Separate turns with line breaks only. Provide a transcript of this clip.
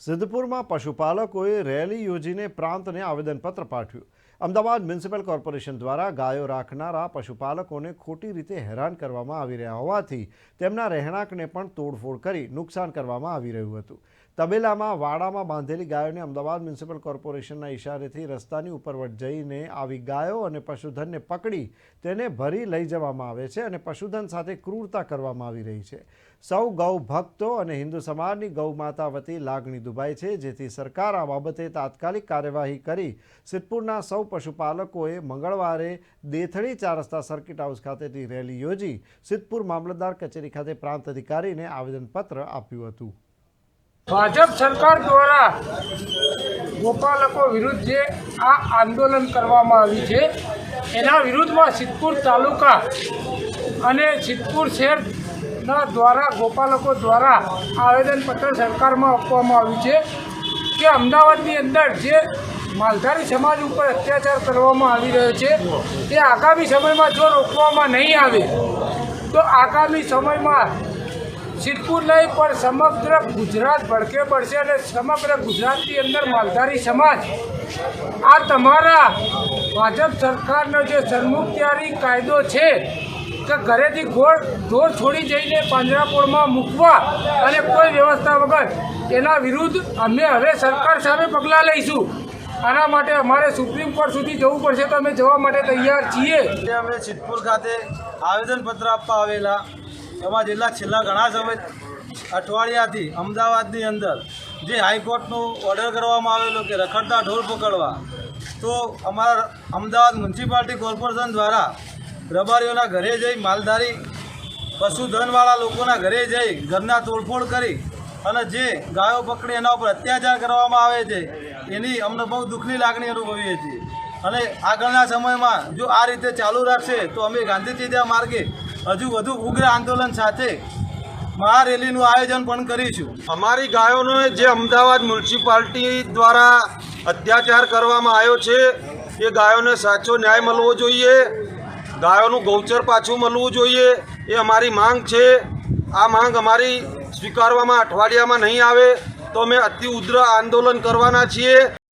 સિદ્ધપુરમાં પશુપાલકોએ rally યોજીને પ્રાંતને આવેદનપત્ર પાઠવ્યું. અમદાવાદ મ્યુનિસિપલ કોર્પોરેશન દ્વારા ગાયો રાખનારા પશુપાલકોને ખોટી રીતે હેરાન કરવામાં આવી રહ્યા હોવાથી તેમના રહેણાંકને પણ તોડફોડ કરી નુકસાન કરવામાં આવી રહ્યું હતું. તબેલામાં વાડામાં બાંધેલી ગાયોને અમદાવાદ મ્યુનિસિપલ કોર્પોરેશનના ઇશારેથી રસ્તાની ઉપરવટ જઈને આવી ગાયો અને પશુધનને પકડી તેને ભરી લઈ જવામાં આવે છે અને પશુધન સાથે ક્રૂરતા કરવામાં આવી રહી છે. સૌ ગૌ ભક્તો અને હિન્દુ સમાજની ગૌ માતા વતી લાગણી દુભાય છે, જેથી સરકાર આ બાબતે તાત્કાલિક કાર્યવાહી કરી સિદ્ધપુરના સૌ પશુપાલકોએ મંગળવારે દેથળી ચાર રસ્તા સર્કિટ હાઉસ ખાતેથી રેલી યોજી સિદ્ધપુર મામલતદાર કચેરી ખાતે પ્રાંત અધિકારીને આવેદનપત્ર આપ્યું હતું.
ભાજપ સરકાર દ્વારા ગોપાલકો વિરુદ્ધ જે આ આંદોલન કરવામાં આવ્યું છે. એના વિરુદ્ધમાં સિદ્ધપુર તાલુકા અને સિદ્ધપુર શહેરના દ્વારા ગોપાલકો દ્વારા આવેદનપત્ર સરકારમાં આપવામાં આવ્યું છે કે અમદાવાદની અંદર જે માલધારી સમાજ ઉપર અત્યાચાર કરવામાં આવી રહ્યો છે, તે આગામી સમયમાં જો રોકવામાં નહીં આવે, તો આગામી સમયમાં સિદ્ધપુર નહીં પણ સમગ્ર ગુજરાત ભડકે પડશે અને સમગ્ર ગુજરાતની અંદર માલધારી સમાજ, આ તમારા ભાજપ સરકારનો જે સન્મુખત્યારી કાયદો છે કે ઘરેથી ગોળ ઢોર છોડી જઈને પાંજરાપોળમાં મૂકવા અને કોઈ વ્યવસ્થા વગર, એના વિરુદ્ધ અમે હવે સરકાર સામે પગલાં લઈશું. આના માટે અમારે સુપ્રીમ કોર્ટ સુધી જવું પડશે તો અમે જવા માટે તૈયાર છીએ.
અમે સિદ્ધપુર ખાતે આવેદનપત્ર આપવા આવેલા એમાં જિલ્લા છેલ્લા ઘણા સમય અઠવાડિયાથી અમદાવાદની અંદર જે હાઈકોર્ટનો ઓર્ડર કરવામાં આવેલો કે રખડતા ઢોર પકડવા, તો અમારા અમદાવાદ મ્યુનિસિપાલિટી કોર્પોરેશન દ્વારા રબારીઓના ઘરે જઈ માલધારી પશુધનવાળા લોકોના ઘરે જઈ ઘરના તોડફોડ કરી અને જે ગાયો પકડી એના ઉપર અત્યાચાર કરવામાં આવે છે, એની અમને બહુ દુઃખની લાગણી અનુભવીએ છીએ. અને આગળના સમયમાં જો આ રીતે ચાલુ રાખશે, તો અમે ગાંધી ચીજા માર્ગે હજુ વધુ ઉગ્ર આંદોલન સાથે મહારેલીનું આયોજન પણ કરીશું.
અમારી ગાયોનો જે અમદાવાદ મ્યુનિસિપાલિટી દ્વારા અત્યાચાર કરવામાં આવ્યો છે, એ ગાયોને સાચો ન્યાય મળવો જોઈએ, ગાયોનું ગૌચર પાછું મળવું જોઈએ, એ અમારી માંગ છે. આ માંગ અમારી સ્વીકારવામાં અઠવાડિયામાં નહીં આવે, તો અમે અતિ ઉગ્ર આંદોલન કરવાના છીએ.